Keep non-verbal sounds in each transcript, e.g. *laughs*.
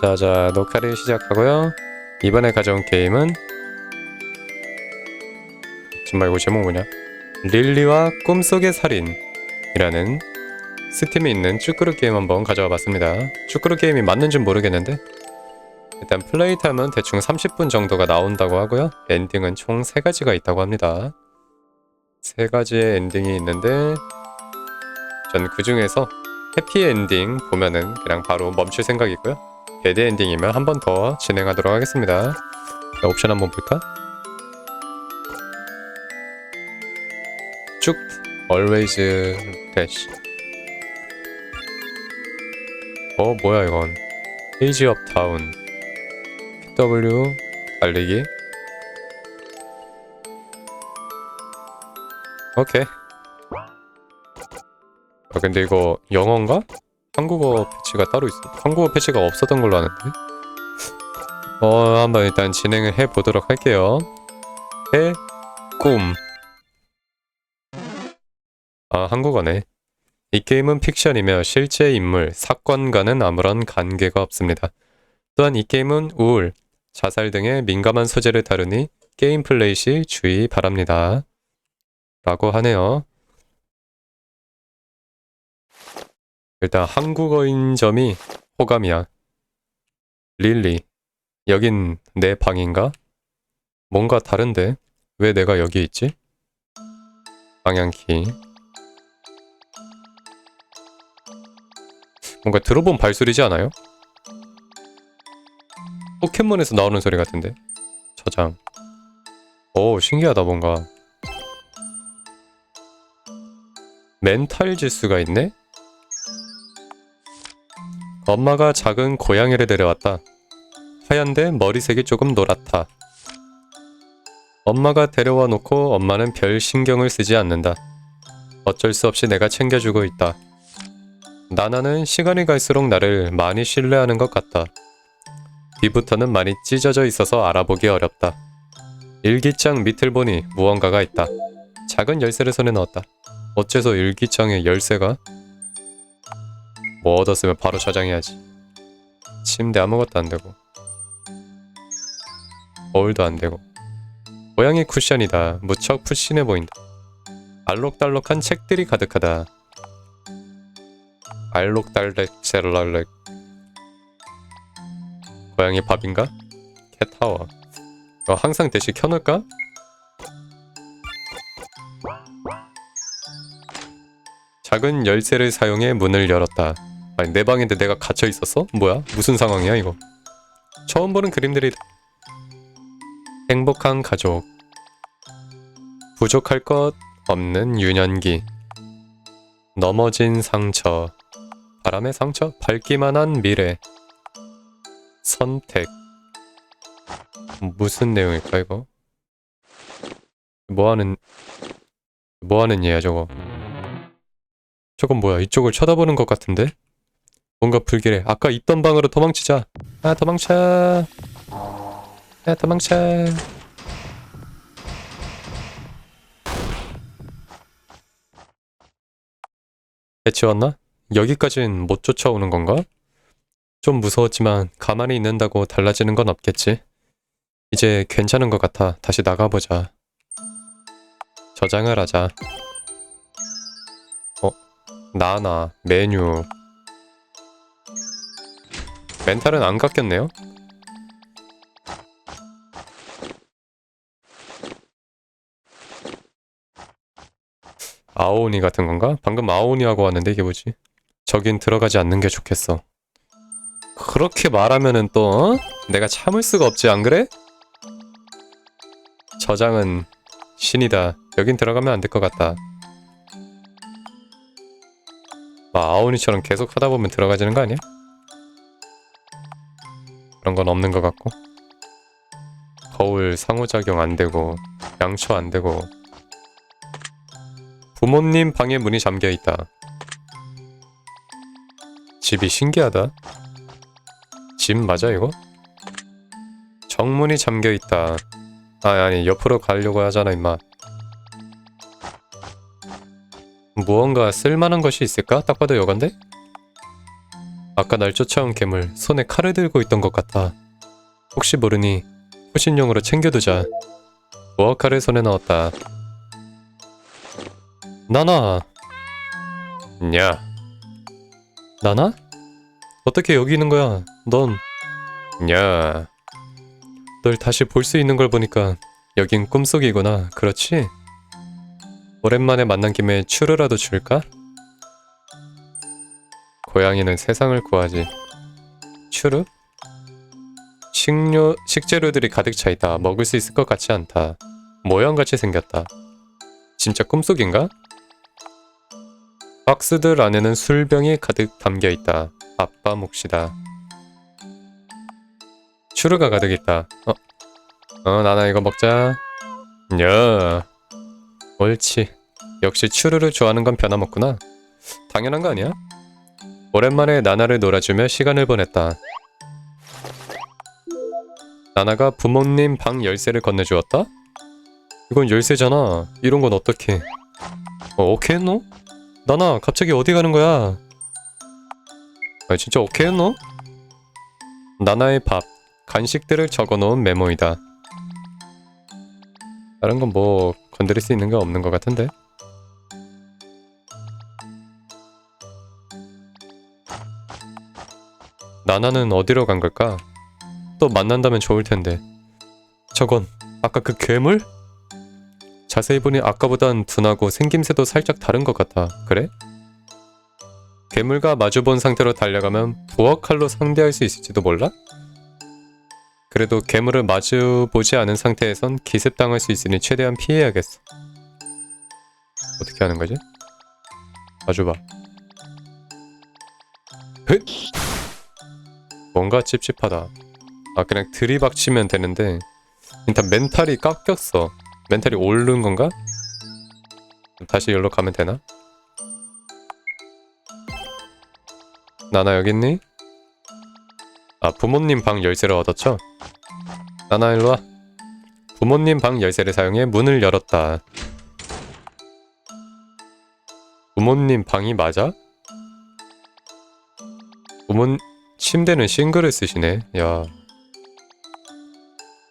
자자 녹화를 시작하고요. 이번에 가져온 게임은 지금 말고 제목 뭐냐? 릴리와 꿈속의 살인 이라는 스팀에 있는 쭈꾸루 게임 한번 가져와 봤습니다. 쭈꾸루 게임이 맞는지 모르겠는데 일단 플레이 타임은 대충 30분 정도가 나온다고 하고요. 엔딩은 총 3가지가 있다고 합니다. 세 가지의 엔딩이 있는데 전 그 중에서 해피 엔딩 보면은 그냥 바로 멈출 생각이고요. 배드 엔딩이면 한 번 더 진행하도록 하겠습니다. 자, 옵션 한번 볼까? 쭉 always dash. 어 뭐야 이건? 페이지 업 다운. PW 달리기. 오케이. 아 근데 이거 영어인가? 한국어 패치가 따로 있어. 한국어 패치가 없었던 걸로 아는데. 어, 한번 일단 진행을 해 보도록 할게요. 해, 꿈. 아, 한국어네. 이 게임은 픽션이며 실제 인물, 사건과는 아무런 관계가 없습니다. 또한 이 게임은 우울, 자살 등의 민감한 소재를 다루니 게임 플레이 시 주의 바랍니다. 라고 하네요. 일단 한국어인 점이 호감이야. 릴리. 여긴 내 방인가? 뭔가 다른데? 왜 내가 여기 있지? 방향키. 뭔가 들어본 발소리지 않아요? 포켓몬에서 나오는 소리 같은데? 저장. 오, 신기하다, 뭔가. 멘탈 지수가 있네? 엄마가 작은 고양이를 데려왔다. 하얀데 머리색이 조금 노랗다. 엄마가 데려와 놓고 엄마는 별 신경을 쓰지 않는다. 어쩔 수 없이 내가 챙겨주고 있다. 나나는 시간이 갈수록 나를 많이 신뢰하는 것 같다. 뒤부터는 많이 찢어져 있어서 알아보기 어렵다. 일기장 밑을 보니 무언가가 있다. 작은 열쇠를 손에 넣었다. 어째서 일기장에 열쇠가? 뭐 얻었으면 바로 저장해야지. 침대 아무것도 안 되고. 거울도 안 되고. 고양이 쿠션이다. 무척 푸신해 보인다. 알록달록한 책들이 가득하다. 알록달렉 셀랄렉. 고양이 밥인가? 캣타워. 이거 항상 대시 켜놓을까? 작은 열쇠를 사용해 문을 열었다. 아니 내 방인데 내가 갇혀 있었어? 뭐야? 무슨 상황이야 이거? 처음 보는 그림들이 행복한 가족 부족할 것 없는 유년기 넘어진 상처 바람의 상처 밝기만 한 미래 선택 무슨 내용일까 이거? 뭐하는 뭐하는 얘야 저거 저건 뭐야 이쪽을 쳐다보는 것 같은데? 뭔가 불길해. 아까 있던 방으로 도망치자. 아 도망쳐. 야 도망쳐. 해치웠나? 여기까진 못 쫓아오는 건가? 좀 무서웠지만 가만히 있는다고 달라지는 건 없겠지. 이제 괜찮은 것 같아. 다시 나가보자. 저장을 하자. 나나 메뉴 멘탈은 안 깎였네요 아오니 같은 건가? 방금 아오니하고 왔는데 이게 뭐지? 저긴 들어가지 않는 게 좋겠어 그렇게 말하면은 또 어? 내가 참을 수가 없지 안 그래? 저장은 신이다 여긴 들어가면 안 될 것 같다 막 아오니처럼 계속 하다 보면 들어가지는 거 아니야? 그런 건 없는 것 같고 거울 상호작용 안 되고 양초 안 되고 부모님 방에 문이 잠겨 있다. 집이 신기하다. 집 맞아 이거? 정문이 잠겨 있다. 아 아니 옆으로 가려고 하잖아 임마. 무언가 쓸만한 것이 있을까? 딱 봐도 여건데? 아까 날 쫓아온 괴물 손에 칼을 들고 있던 것 같아. 혹시 모르니 호신용으로 챙겨두자. 무어 칼을 손에 넣었다. 나나. 냐. 나나? 어떻게 여기 있는 거야? 넌. 냐. 널 다시 볼 수 있는 걸 보니까 여긴 꿈속이구나. 그렇지? 오랜만에 만난 김에 추루라도 줄까? 고양이는 세상을 구하지. 추루? 식료, 식재료들이 가득 차 있다. 먹을 수 있을 것 같지 않다. 모형같이 생겼다. 진짜 꿈속인가? 박스들 안에는 술병이 가득 담겨 있다. 아빠 몫이다. 추루가 가득 있다. 어, 어, 나나 이거 먹자. 야, 옳지. 역시 추루를 좋아하는 건 변함없구나. 당연한 거 아니야? 오랜만에 나나를 놀아주며 시간을 보냈다. 나나가 부모님 방 열쇠를 건네주었다? 이건 열쇠잖아. 이런 건 어떻게? 어, 오케이 했노? 나나 갑자기 어디 가는 거야? 아 진짜 오케이 했노? 나나의 밥, 간식들을 적어놓은 메모이다. 다른 건 뭐 건드릴 수 있는 게 없는 것 같은데? 나나는 어디로 간 걸까? 또 만난다면 좋을 텐데. 저건 아까 그 괴물? 자세히 보니 아까보단 둔하고 생김새도 살짝 다른 것 같아. 그래? 괴물과 마주본 상태로 달려가면 부엌칼로 상대할 수 있을지도 몰라? 그래도 괴물을 마주보지 않은 상태에선 기습당할 수 있으니 최대한 피해야겠어. 어떻게 하는 거지? 마주봐. 헥! 뭔가 찝찝하다. 아 그냥 들이박치면 되는데 일단 멘탈이 깎였어. 멘탈이 오른 건가? 다시 가면 되나? 나나 여기 있니? 아 부모님 방 열쇠를 얻었죠? 나나 일로 와. 부모님 방 열쇠를 사용해 문을 열었다. 부모님 방이 맞아? 부모 침대는 싱글을 쓰시네. 야.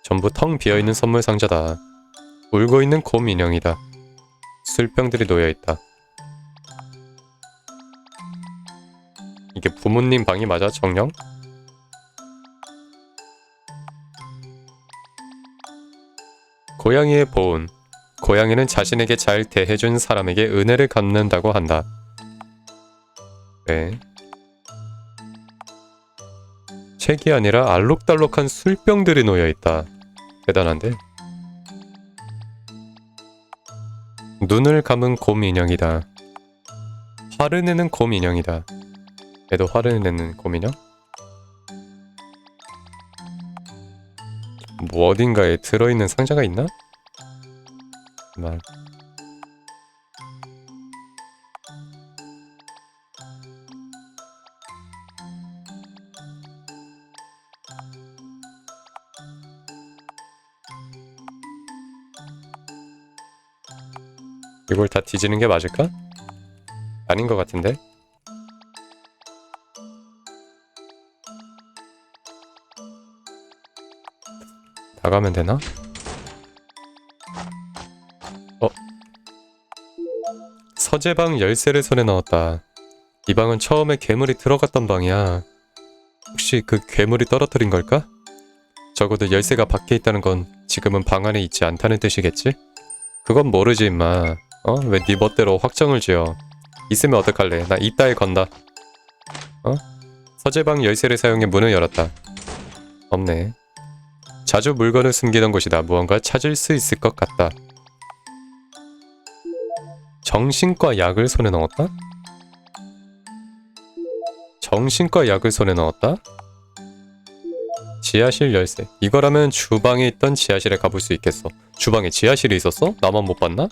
전부 텅 비어 있는 선물 상자다. 울고 있는 곰 인형이다. 술병들이 놓여 있다. 이게 부모님 방이 맞아, 정령? 고양이의 보온. 고양이는 자신에게 잘 대해준 사람에게 은혜를 갚는다고 한다. 네. 책이 아니라 알록달록한 술병들이 놓여 있다. 대단한데? 눈을 감은 곰 인형이다. 화를 내는 곰 인형이다. 얘도 화를 내는 곰 인형? 뭐 어딘가에 들어있는 상자가 있나? 막 이걸 다 뒤지는 게 맞을까? 아닌 것 같은데? 나가면 되나? 어? 서재방 열쇠를 손에 넣었다. 이 방은 처음에 괴물이 들어갔던 방이야. 혹시 그 괴물이 떨어뜨린 걸까? 적어도 열쇠가 밖에 있다는 건 지금은 방 안에 있지 않다는 뜻이겠지? 그건 모르지 임마. 어? 왜 네 멋대로 확정을 지어? 있으면 어떡할래? 나 이따에 건다. 어? 서재방 열쇠를 사용해 문을 열었다. 없네. 자주 물건을 숨기던 곳이다. 무언가 찾을 수 있을 것 같다. 정신과 약을 손에 넣었다? 정신과 약을 손에 넣었다? 지하실 열쇠. 이거라면 주방에 있던 지하실에 가볼 수 있겠어. 주방에 지하실이 있었어? 나만 못 봤나?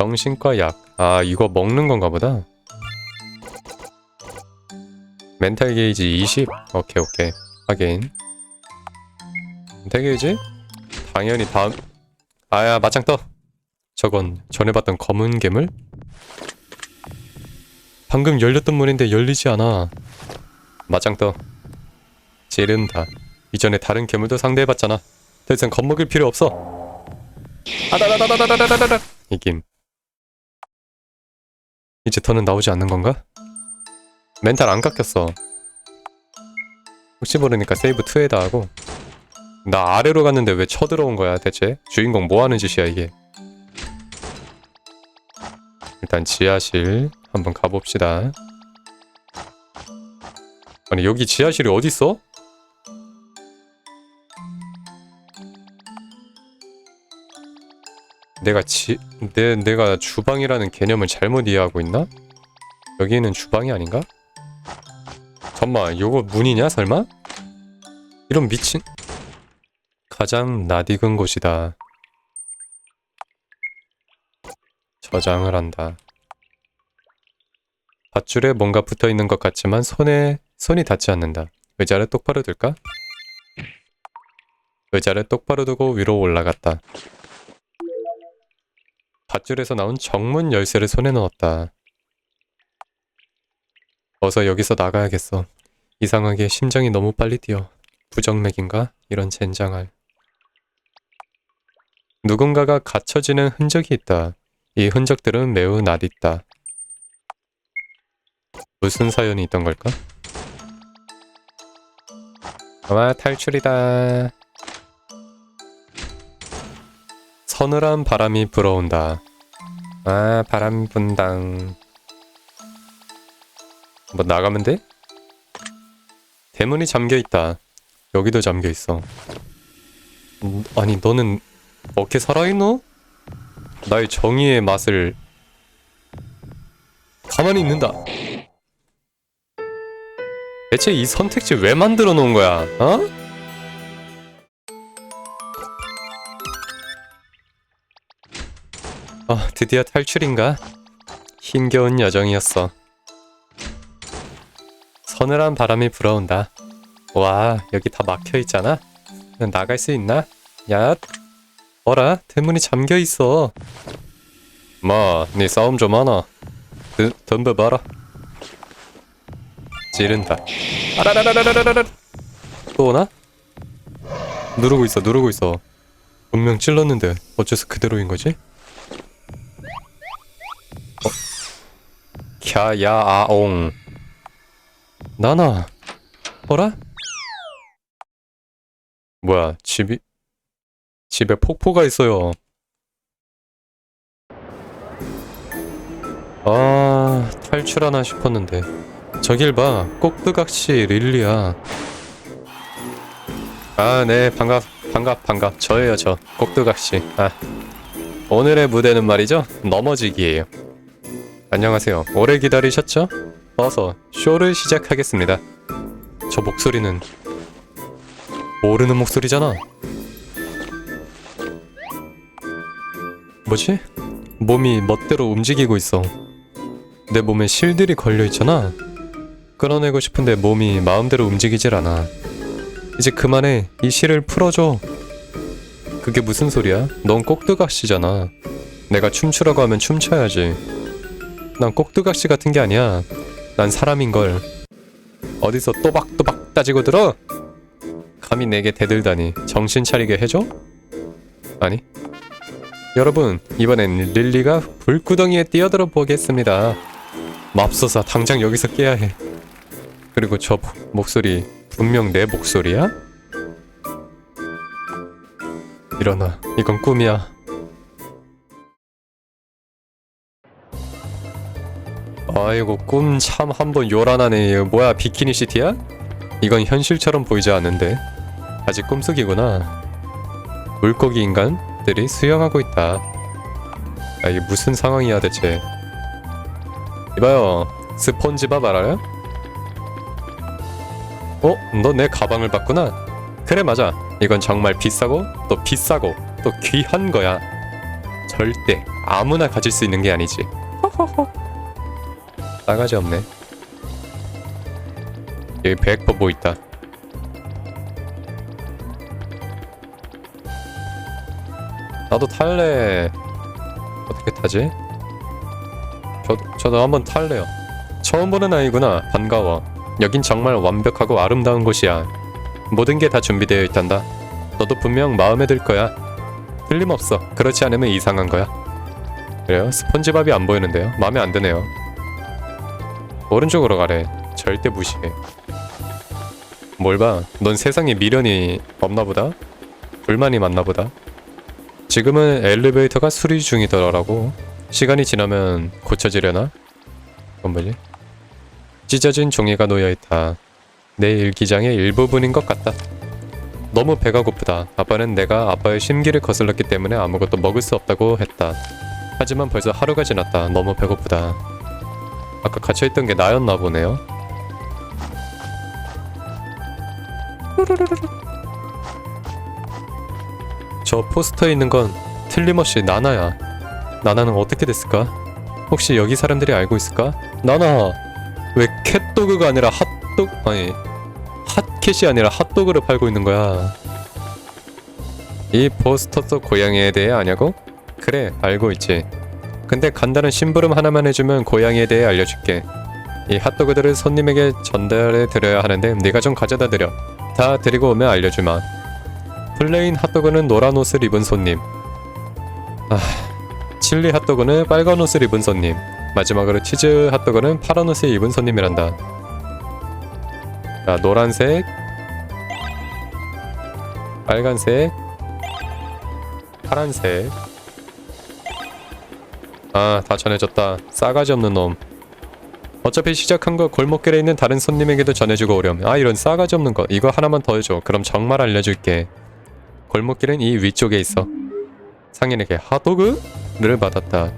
정신과 약. 아, 이거 먹는 건가 보다. 멘탈 게이지 20. 오케이, 오케이. 확인. 멘탈 게이지? 당연히 다음. 아야, 마창 떠. 저건 전에 봤던 검은 괴물? 방금 열렸던 문인데 열리지 않아. 맞짱 떠. 찌른다. 이전에 다른 괴물도 상대해봤잖아. 더 이상 겁먹을 필요 없어. 아다다다다다다다다다. 이김. 이제 더는 나오지 않는 건가? 멘탈 안 깎였어. 혹시 모르니까 세이브 2에다 하고. 나 아래로 갔는데 왜 쳐들어온 거야 대체? 주인공 뭐 하는 짓이야 이게? 일단 지하실 한번 가봅시다. 아니 여기 지하실이 어디 있어? 내가 지, 내, 내가 주방이라는 개념을 잘못 이해하고 있나? 여기는 주방이 아닌가? 잠만, 요거 문이냐 설마? 이런 미친 가장 낯익은 곳이다. 저장을 한다. 밧줄에 뭔가 붙어 있는 것 같지만 손에 손이 닿지 않는다. 의자를 똑바로 들까? 의자를 똑바로 두고 위로 올라갔다. 밧줄에서 나온 정문 열쇠를 손에 넣었다. 어서 여기서 나가야겠어. 이상하게 심장이 너무 빨리 뛰어. 부정맥인가? 이런 젠장할. 누군가가 갇혀지는 흔적이 있다. 이 흔적들은 매우 낯익다. 무슨 사연이 있던 걸까? 와 탈출이다. 서늘한 바람이 불어온다. 아 바람 분당. 뭐 나가면 돼? 대문이 잠겨 있다. 여기도 잠겨 있어. 음, 아니 너는 어떻게 살아있노? 나의 정의의 맛을 가만히 있는다. 대체 이 선택지 왜 만들어 놓은 거야? 어? 아, 드디어 탈출인가? 힘겨운 여정이었어. 서늘한 바람이 불어온다. 와, 여기 다 막혀 있잖아. 나갈 수 있나? 야, 어라? 대문이 잠겨 있어. 마, 네 싸움 좀 하나. 드, 덤벼봐라. 찌른다. 또 오나? 누르고 있어, 누르고 있어. 분명 찔렀는데 어째서 그대로인 거지? 캬야아옹. 나나. 어라? 뭐야, 집이 집에 폭포가 있어요. 아, 탈출하나 싶었는데. 저길 봐. 꼭두각시 릴리야. 아, 네. 반갑, 반갑, 반갑. 저예요, 저. 꼭두각시. 아. 오늘의 무대는 말이죠. 넘어지기예요. 안녕하세요. 오래 기다리셨죠? 어서 쇼를 시작하겠습니다. 저 목소리는 모르는 목소리잖아. 뭐지? 몸이 멋대로 움직이고 있어. 내 몸에 실들이 걸려 있잖아. 끌어내고 싶은데 몸이 마음대로 움직이질 않아. 이제 그만해. 이 실을 풀어줘. 그게 무슨 소리야? 넌 꼭두각시잖아. 내가 춤추라고 하면 춤춰야지. 난 꼭두각시 같은 게 아니야. 난 사람인걸. 어디서 또박또박 따지고 들어? 감히 내게 대들다니 정신 차리게 해줘? 아니 여러분 이번엔 릴리가 불구덩이에 뛰어들어 보겠습니다 맙소사 당장 여기서 깨야 해 그리고 저 목소리 분명 내 목소리야? 일어나 이건 꿈이야 아이고 꿈 참 한번 요란하네. 뭐야 비키니 시티야? 이건 현실처럼 보이지 않는데. 아직 꿈속이구나. 물고기 인간들이 수영하고 있다. 아 이게 무슨 상황이야 대체? 이봐요. 스폰지밥 알아요? 어? 너 내 가방을 봤구나. 그래 맞아. 이건 정말 비싸고 또 비싸고 또 귀한 거야. 절대 아무나 가질 수 있는 게 아니지 *laughs* 싸가지 없네 여기 100%뭐 있다 나도 탈래 어떻게 타지? 저도, 저도 한번 탈래요 처음 보는 아이구나. 반가워. 여긴 정말 완벽하고 아름다운 곳이야. 모든 게 다 준비되어 있단다. 너도 분명 마음에 들 거야. 틀림없어. 그렇지 않으면 이상한 거야. 그래요? 스펀지밥이 안 보이는데요. 마음에 안 드네요. 오른쪽으로 가래. 절대 무시해. 뭘 봐? 넌 세상에 미련이 없나 보다? 불만이 많나 보다? 지금은 엘리베이터가 수리 중이더라고. 시간이 지나면 고쳐지려나? 뭐지? 찢어진 종이가 놓여있다. 내 일기장의 일부분인 것 같다. 너무 배가 고프다. 아빠는 내가 아빠의 심기를 거슬렀기 때문에 아무것도 먹을 수 없다고 했다. 하지만 벌써 하루가 지났다. 너무 배고프다. 아까 갇혀있던 게 나였나 보네요. 저 포스터에 있는 건 틀림없이 나나야. 나나는 어떻게 됐을까? 혹시 여기 사람들이 알고 있을까? 나나 왜 캣도그가 아니라 핫도 아니 핫캣이 아니라 핫도그를 팔고 있는 거야. 이 포스터도 고양이에 대해 아냐고? 그래 알고 있지. 근데 간단한 심부름 하나만 해주면 고양이에 대해 알려줄게. 이 핫도그들을 손님에게 전달해 드려야 하는데 네가 좀 가져다 드려. 다 드리고 오면 알려주마. 플레인 핫도그는 노란 옷을 입은 손님. 아, 칠리 핫도그는 빨간 옷을 입은 손님. 마지막으로 치즈 핫도그는 파란 옷을 입은 손님이란다. 자, 노란색, 빨간색, 파란색. 아, 다 전해졌다. 싸가지 없는 놈. 어차피 시작한 거 골목길에 있는 다른 손님에게도 전해주고 오렴. 아, 이런 싸가지 없는 거. 이거 하나만 더 해줘. 그럼 정말 알려줄게. 골목길은 이 위쪽에 있어. 상인에게 핫도그를 받았다.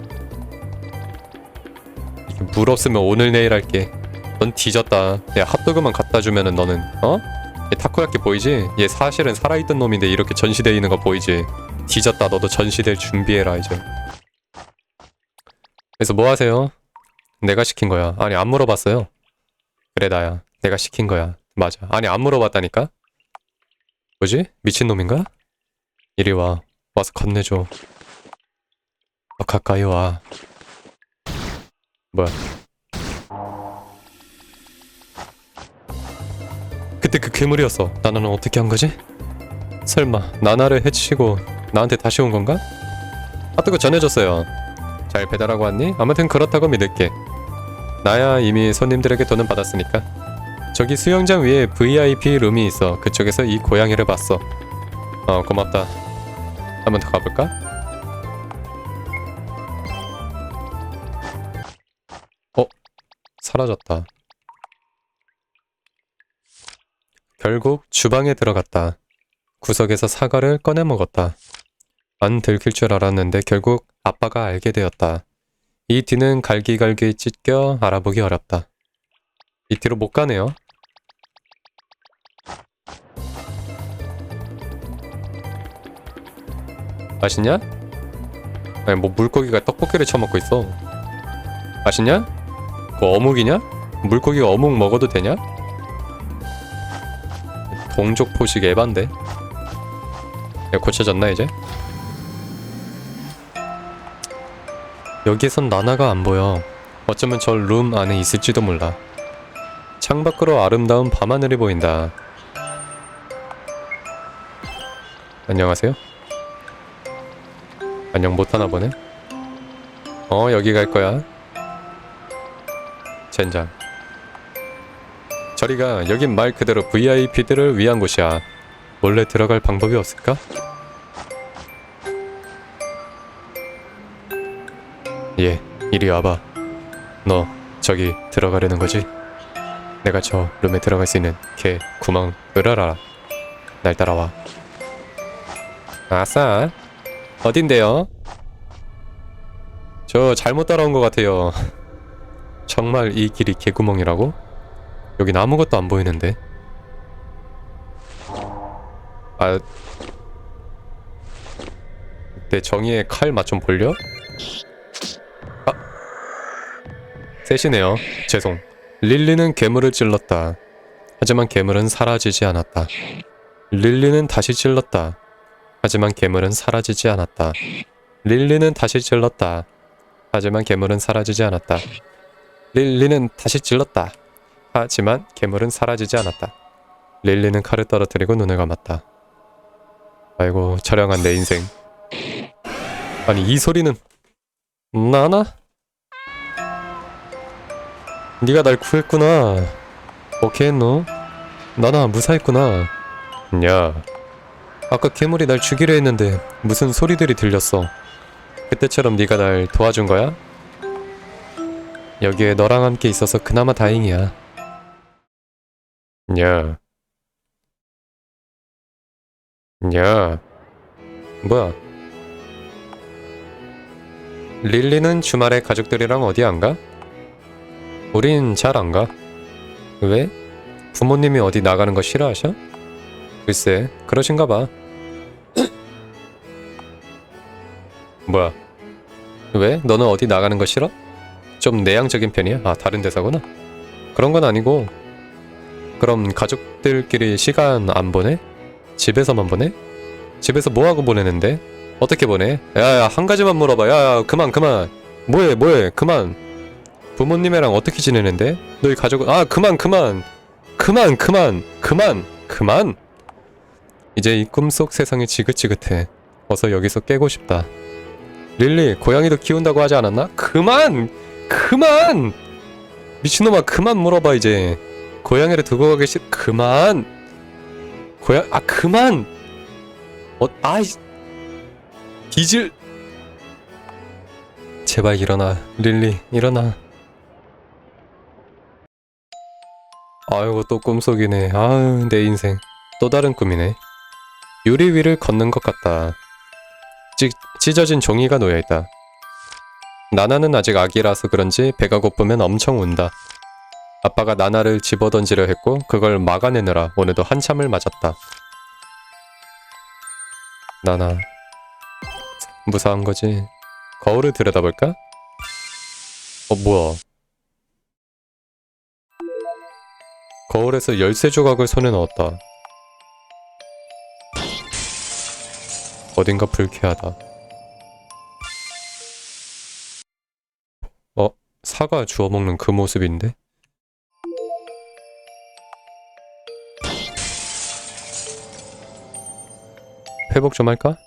물 없으면 오늘 내일 할게. 넌 뒤졌다. 내가 핫도그만 갖다 주면은 너는 어? 얘 타코야끼 보이지? 얘 사실은 살아있던 놈인데 이렇게 전시돼 있는 거 보이지? 뒤졌다. 너도 전시될 준비해라 이제. 그래서 뭐 하세요? 내가 시킨 거야. 아니 안 물어봤어요. 그래 나야. 내가 시킨 거야. 맞아. 아니 안 물어봤다니까? 뭐지? 미친놈인가? 이리 와. 와서 건네줘. 더 가까이 와. 뭐야? 그때 그 괴물이었어. 나나는 어떻게 한 거지? 설마 나나를 해치고 나한테 다시 온 건가? 핫도그 전해줬어요. 잘 배달하고 왔니? 아무튼 그렇다고 믿을게. 나야 이미 손님들에게 돈은 받았으니까. 저기 수영장 위에 VIP 룸이 있어. 그쪽에서 이 고양이를 봤어. 어 고맙다. 한번 더 가볼까? 어? 사라졌다. 결국 주방에 들어갔다. 구석에서 사과를 꺼내 먹었다. 안 들킬 줄 알았는데 결국 아빠가 알게 되었다. 이 뒤는 갈기갈기 찢겨 알아보기 어렵다. 이 뒤로 못 가네요. 맛있냐? 아니 뭐 물고기가 떡볶이를 처먹고 있어. 맛있냐? 그거 어묵이냐? 물고기가 어묵 먹어도 되냐? 동족 포식 에반데. 야, 고쳐졌나 이제? 여기선 나나가 안 보여. 어쩌면 저 룸 안에 있을지도 몰라. 창밖으로 아름다운 밤하늘이 보인다. 안녕하세요. 안녕 못하나 보네. 어 여기 갈 거야. 젠장. 저리가 여긴 말 그대로 VIP들을 위한 곳이야. 몰래 들어갈 방법이 없을까? 예, 이리 와봐. 너 저기 들어가려는 거지? 내가 저 룸에 들어갈 수 있는 개 구멍을 알아. 날 따라와. 아싸. 어딘데요? 저 잘못 따라온 것 같아요. *laughs* 정말 이 길이 개구멍이라고? 여긴 아무것도 안 보이는데. 아, 내 정의의 칼 맛 좀 볼려? 아, 셋이네요. 죄송. 릴리는 괴물을 찔렀다. 하지만 괴물은 사라지지 않았다. 릴리는 다시 찔렀다. 하지만 괴물은 사라지지 않았다. 릴리는 다시 찔렀다. 하지만 괴물은 사라지지 않았다. 릴리는 다시 찔렀다. 하지만 괴물은 사라지지 않았다. 릴리는 칼을 떨어뜨리고 눈을 감았다. 아이고 처량한 내 인생. 아니 이 소리는 나나? 네가 날 구했구나. 어떻게 했노? 나나 무사했구나. 야, 아까 괴물이 날 죽이려 했는데 무슨 소리들이 들렸어. 그때처럼 네가 날 도와준 거야? 여기에 너랑 함께 있어서 그나마 다행이야. 야. 야. 뭐야? 릴리는 주말에 가족들이랑 어디 안 가? 우린 잘 안 가. 왜? 부모님이 어디 나가는 거 싫어하셔? 글쎄, 그러신가 봐. *clears throat* 뭐야? 왜? 너는 어디 나가는 거 싫어? 좀 내향적인 편이야? 아, 다른 데서구나. 그런 건 아니고. 그럼 가족들끼리 시간 안 보내? 집에서만 보내? 집에서 뭐 하고 보내는데? 어떻게 보내? 야야, 한 가지만 물어봐. 야야, 그만 그만. 뭐해 뭐해 그만. 부모님이랑 어떻게 지내는데? 너희 가족은 아 그만 그만. 그만 그만 그만 그만. 이제 이 꿈속 세상이 지긋지긋해. 어서 여기서 깨고 싶다. 릴리 고양이도 키운다고 하지 않았나? 그만! 그만! 미친놈아 그만 물어봐 이제. 고양이를 두고 가기 싫 그만! 고양 아 그만! 어 아이. 뒤질 제발 일어나. 릴리 일어나 아이고 또 꿈속이네. 아유 내 인생. 또 다른 꿈이네. 유리 위를 걷는 것 같다. 찢, 찢어진 종이가 놓여있다. 나나는 아직 아기라서 그런지 배가 고프면 엄청 운다. 아빠가 나나를 집어던지려 했고 그걸 막아내느라 오늘도 한참을 맞았다. 나나 무사한 거지? 거울을 들여다볼까? 어 뭐야 거울에서 열쇠 조각을 손에 넣었다. 어딘가 불쾌하다. 어? 사과 주워 먹는 그 모습인데? 회복 좀 할까?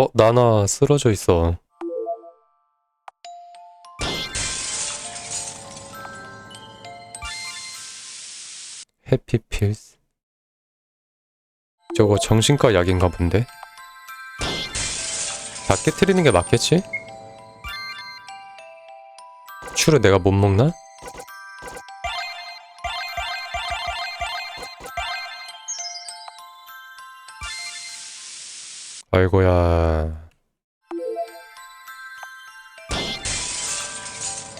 어, 나나 쓰러져 있어. 해피필스? 저거 정신과 약인가 본데? 다 깨트리는 게 맞겠지? 추를 내가 못 먹나? 아이고야.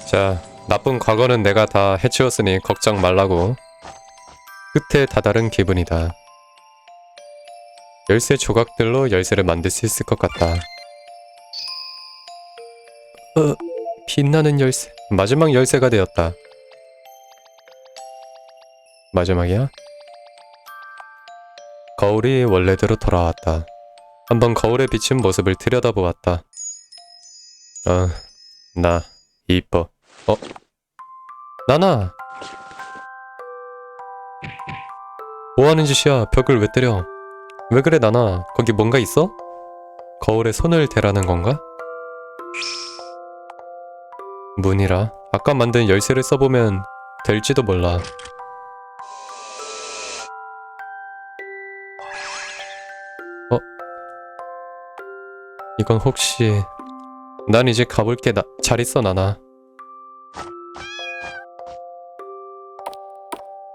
자, 나쁜 과거는 내가 다 해치웠으니 걱정 말라고. 끝에 다다른 기분이다. 열쇠 조각들로 열쇠를 만들 수 있을 것 같다. 어, 빛나는 열쇠. 마지막 열쇠가 되었다. 마지막이야? 거울이 원래대로 돌아왔다. 한번 거울에 비친 모습을 들여다보았다. 어, 나 이뻐. 어, 나나. 뭐 하는 짓이야? 벽을 왜 때려? 왜 그래 나나? 거기 뭔가 있어? 거울에 손을 대라는 건가? 문이라. 아까 만든 열쇠를 써보면 될지도 몰라. 이건 혹시 난 이제 가볼게. 나, 잘 있어 나나.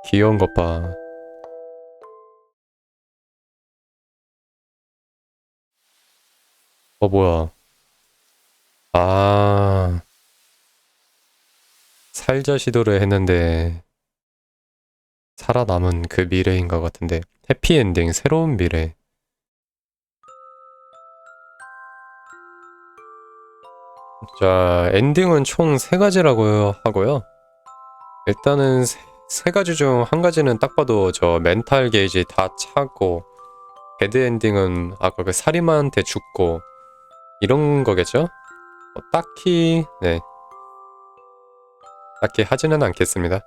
귀여운 것봐. 어 뭐야? 아. 살자 시도를 했는데 살아남은 그 미래인 것 같은데. 해피엔딩 새로운 미래 자, 엔딩은 총 세 가지라고 하고요. 일단은 세, 세 가지 중 한 가지는 딱 봐도 저 멘탈 게이지 다 차고 배드 엔딩은 아까 그 살인마한테 죽고 이런 거겠죠? 뭐 딱히 네 딱히 하지는 않겠습니다.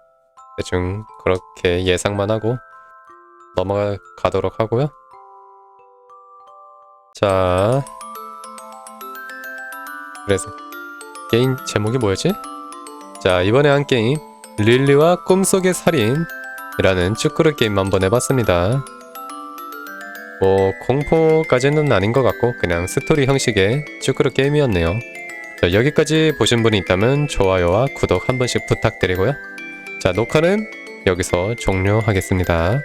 대충 그렇게 예상만 하고 넘어가도록 하고요. 자, 그래서 게임 제목이 뭐였지? 자, 이번에 한 게임 릴리와 꿈속의 살인이라는 쭈꾸르 게임 한번 해봤습니다. 뭐 공포까지는 아닌 것 같고 그냥 스토리 형식의 쭈꾸르 게임이었네요. 자, 여기까지 보신 분이 있다면 좋아요와 구독 한 번씩 부탁드리고요. 자, 녹화는 여기서 종료하겠습니다.